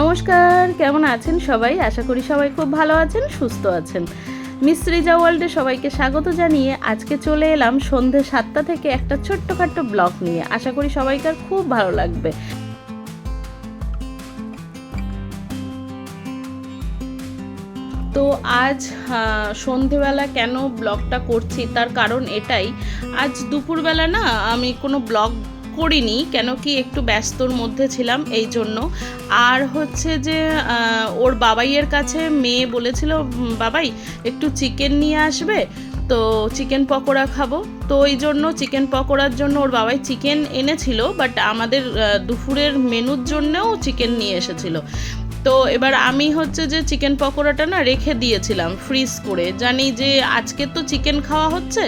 নমস্কার, কেমন আছেন সবাই? আশা করি সবাই খুব ভালো আছেন, সুস্থ আছেন। মিস রিজা ওয়ার্ল্ডে সবাইকে স্বাগত জানিয়ে আজকে চলে এলাম সন্ধে সাতটা থেকে একটা ছোট্টখাট্ট ব্লগ নিয়ে। আশা করি সবাইকার খুব ভালো লাগবে। তো আজ সন্ধেবেলা কেন ব্লগটা করছি? তার কারণ এটাই। আজ দুপুরবেলা না আমি কোনো ব্লগ করিনি, কেন কি একটু ব্যস্তর মধ্যে ছিলাম এই জন্য। আর হচ্ছে যে ওর বাবাইয়ের কাছে মেয়ে বলেছিল বাবাই, একটু চিকেন নিয়ে আসবে, তো চিকেন পকোড়া খাব। তো ওই জন্য চিকেন পকোড়ার জন্য ওর বাবাই চিকেন এনেছিল, বাট আমাদের দুপুরের মেনুর জন্যও চিকেন নিয়ে এসেছিল। তো এবার আমি হচ্ছে যে চিকেন পকোড়াটা না রেখে দিয়েছিলাম ফ্রিজ করে। জানি যে আজকে তো চিকেন খাওয়া হচ্ছে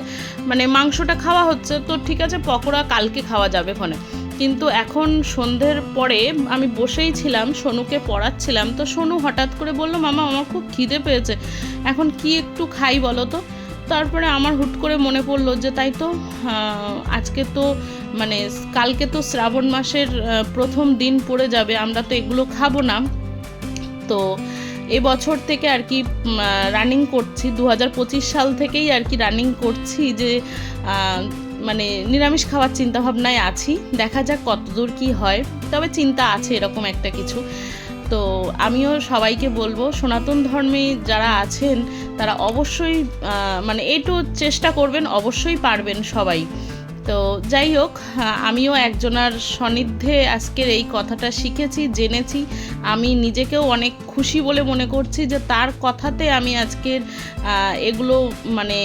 মানে মাংসটা খাওয়া হচ্ছে, তো ঠিক আছে পকোড়া কালকে খাওয়া যাবে ওখানে কিন্তু এখন সন্ধ্যের পরে আমি বসেই ছিলাম, সোনুকে পড়াচ্ছিলাম, তো সোনু হঠাৎ করে বলল, মামা, আমার খুব খিদে পেয়েছে, এখন কি একটু খাই বলো তো? তারপরে আমার হুট করে মনে পড়ল যে তাই তো আজকে তো মানে কালকে তো শ্রাবণ মাসের প্রথম দিন পড়ে যাবে, আমরা তো এগুলো খাব না। তো এবছর থেকে আর কি রানিং করছি। দু হাজার পঁচিশ সাল থেকেই আর কি রানিং করছি যে মানে নিরামিষ খাওয়ার চিন্তা ভাবনায় আছি। দেখা যাক কতদূর কি হয়। তবে চিন্তা আছে এরকম একটা কিছু। তো আমিও সবাইকে বলব, সনাতন ধর্মে যারা আছেন, তারা অবশ্যই মানে এইটু চেষ্টা করবেন, অবশ্যই পারবেন সবাই। তো যাই হোক, আমিও একজনার সান্নিধ্যে আজকের এই কথাটা শিখেছি, জেনেছি। আমি নিজেকেও অনেক খুশি বলে মনে করছি যে তার কথাতে আমি আজকের এগুলো মানে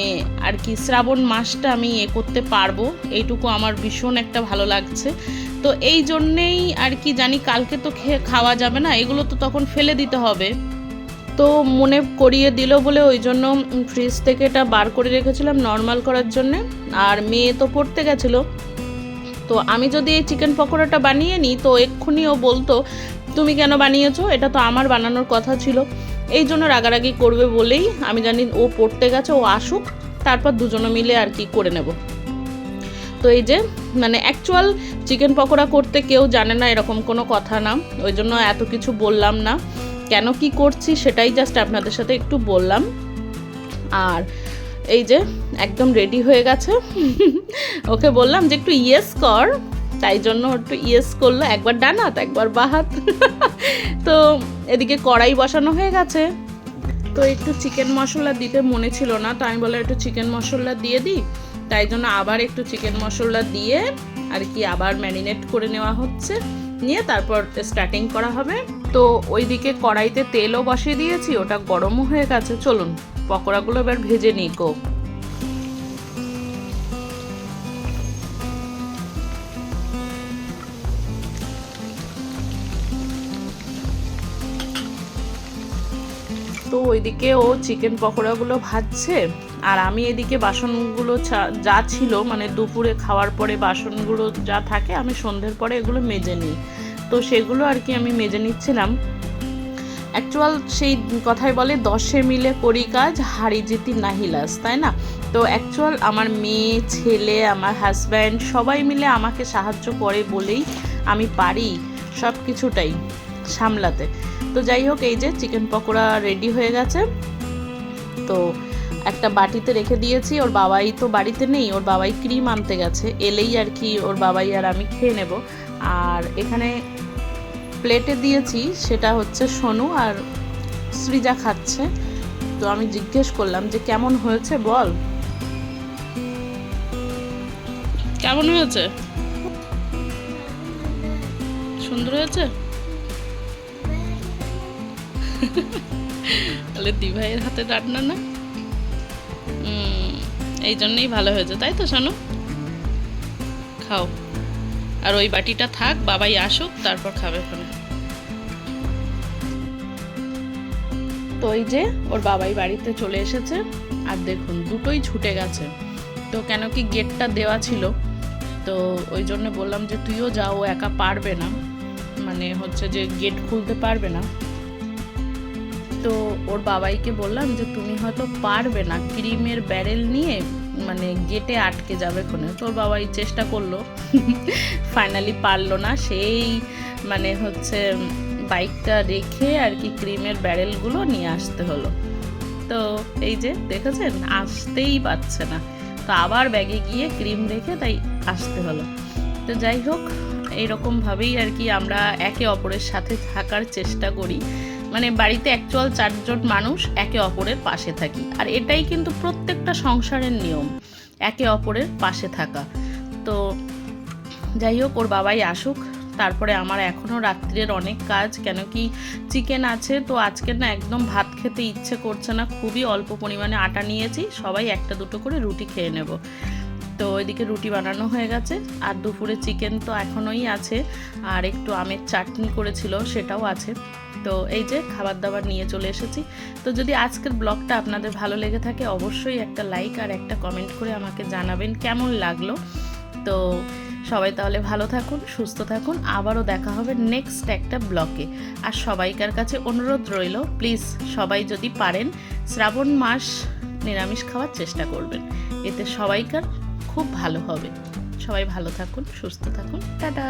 আর কি শ্রাবণ মাসটা আমি এ করতে পারব। এইটুকু আমার ভীষণ একটা ভালো লাগছে। তো এই জন্যেই আর কি জানি কালকে তো খাওয়া যাবে না, এগুলো তো তখন ফেলে দিতে হবে। তো মনে করিয়ে দিল বলে ওই জন্য ফ্রিজ থেকে এটা বার করে রেখেছিলাম নর্মাল করার জন্যে। আর মেয়ে তো পড়তে গেছিল। তো আমি যদি এই চিকেন পকোড়াটা বানিয়ে নিই, তো এক্ষুনি ও বলতো, তুমি কেন বানিয়েছো? এটা তো আমার বানানোর কথা ছিল। এই জন্য রাগারাগি করবে বলেই আমি জানি ও পড়তে গেছে, ও আসুক, তারপর দুজনে মিলে আর কি করে নেব। তো এই যে মানে অ্যাকচুয়াল চিকেন পকোড়া করতে কেউ জানে না এরকম কোনো কথা না, ওই জন্য এত কিছু বললাম না। কেন কি করছি সেটাই জাস্ট আপনাদের সাথে একটু বললাম। আর এই যে একদম রেডি হয়ে গেছে। ওকে বললাম যে একটু ইয়েস কর, তাই জন্য একটু ইয়েস করল। একবার ডান হাত, একবার বা হাত। তো এদিকে কড়াই বসানো হয়ে গেছে। তো একটু চিকেন মশলা দিতে মনে ছিল না, তো আমি বললাম একটু চিকেন মশলা দিয়ে দিই। তাই জন্য আবার একটু চিকেন মশলা দিয়ে আর কি আবার ম্যারিনেট করে নেওয়া হচ্ছে। নিয়ে তারপর স্টার্টিং করা হবে। তো ওইদিকে কড়াইতে তেলও বসিয়ে দিয়েছি, ওটা গরমও হয়ে গেছে। চলুন, পকোড়াগুলো এবার ভেজে নিই গো। তো ওইদিকে ও চিকেন পকোড়াগুলো ভাজছে, আর আমি এদিকে বাসনগুলো যা ছিল মানে দুপুরে খাওয়ার পরে বাসনগুলো যা থাকে, আমি সন্ধ্যের পরে এগুলো মেজে নিই। তো সেগুলো আর কি আমি মেজে নিচ্ছিলাম। অ্যাকচুয়াল সেই কথাই বলে, দশে মিলে করি কাজ হাড়ি জিতি নাহিলাস তাই না? তো অ্যাকচুয়াল আমার মেয়ে, ছেলে, আমার হাজব্যান্ড সবাই মিলে আমাকে সাহায্য করে বলেই আমি পারি সব কিছুটাই সামলাতে। তো যাই হোক, এই যে চিকেন পকোড়া রেডি হয়ে গেছে। তো একটা বাটিতে রেখে দিয়েছি, ওর বাবাই তো বাড়িতে নেই, ওর বাবাই ক্রিম আনতে গেছে, এলেই আর কি ওর বাবাই আর আমি খেয়ে নেব। আর এখানে প্লেটে দিয়েছি, সেটা হচ্ছে সোনু আর সৃজা খাচ্ছে। তো আমি জিজ্ঞেস করলাম যে কেমন হয়েছে বল? কেমন হয়েছে? সুন্দর হয়েছে? তাহলে দিভাইয়ের হাতে রান্না না? এই জন্যই ভালো হয়েছে, তাই তো শানু খাও। আর ওই বাটিটা থাক, বাবাই আসুক, তারপর খাবে ওখানে। তো ওই যে ওর বাবাই বাড়িতে চলে এসেছে, আর দেখুন, দুটোই ছুটে গেছে। তো কেন কি গেটটা দেওয়া ছিল? তো ওই জন্য বললাম যে তুইও যাও একা পারবে না। মানে হচ্ছে যে গেট খুলতে পারবে না। তো ওর বাবাইকে বললাম যে তুমি হয়তো পারবে না, ক্রিমের ব্যারেল নিয়ে মানে গেটে আটকে যাবে কোনে তোর বাবাই চেষ্টা করল ফাইনালি পারল না। সেই মানে হচ্ছে বাইকটা রেখে আর কি ক্রিমের ব্যারেলগুলো নিয়ে আসতে হলো। তো এই যে দেখেছেন, আসতেই পারছে না। তো আবার ব্যাগে গিয়ে ক্রিম রেখে তাই আসতে হলো। তো যাই হোক এইরকমভাবেই আর কি আমরা একে অপরের সাথে থাকার চেষ্টা করি। মানে বাড়িতে অ্যাকচুয়াল চারজন মানুষ একে অপরের পাশে থাকি। আর এটাই কিন্তু প্রত্যেকটা সংসারের নিয়ম, একে অপরের পাশে থাকা। তো যাই হোক, ওর বাবাই আসুক, তারপরে আমার এখনও রাত্রের অনেক কাজ, কেন কি চিকেন আছে, তো আজকে না একদম ভাত খেতে ইচ্ছে করছে না, খুবই অল্প পরিমাণে আটা নিয়েছি, সবাই একটা দুটো করে রুটি খেয়ে নেব। তো ওইদিকে রুটি বানানো হয়ে গেছে, আর দুপুরে চিকেন তো এখনোই আছে, আর একটু আমের চাটনি করেছিল, সেটাও আছে। তো এই যে খাবার দাবার নিয়ে চলে এসেছি। তো যদি আজকের ব্লগটা আপনাদের ভালো লেগে থাকে, অবশ্যই একটা লাইক আর একটা কমেন্ট করে আমাকে জানাবেন কেমন লাগল। তো সবাই তাহলে ভালো থাকুন, সুস্থ থাকুন। আবারও দেখা হবে নেক্সট একটা ব্লকে আর সবাইকার কাছে অনুরোধ রইল প্লিজ সবাই যদি পারেন শ্রাবণ মাস নিরামিষ খাওয়ার চেষ্টা করবেন। এতে সবাইকার খুব ভালো হবে। সবাই ভালো থাকুন, সুস্থ থাকুন। টাটা!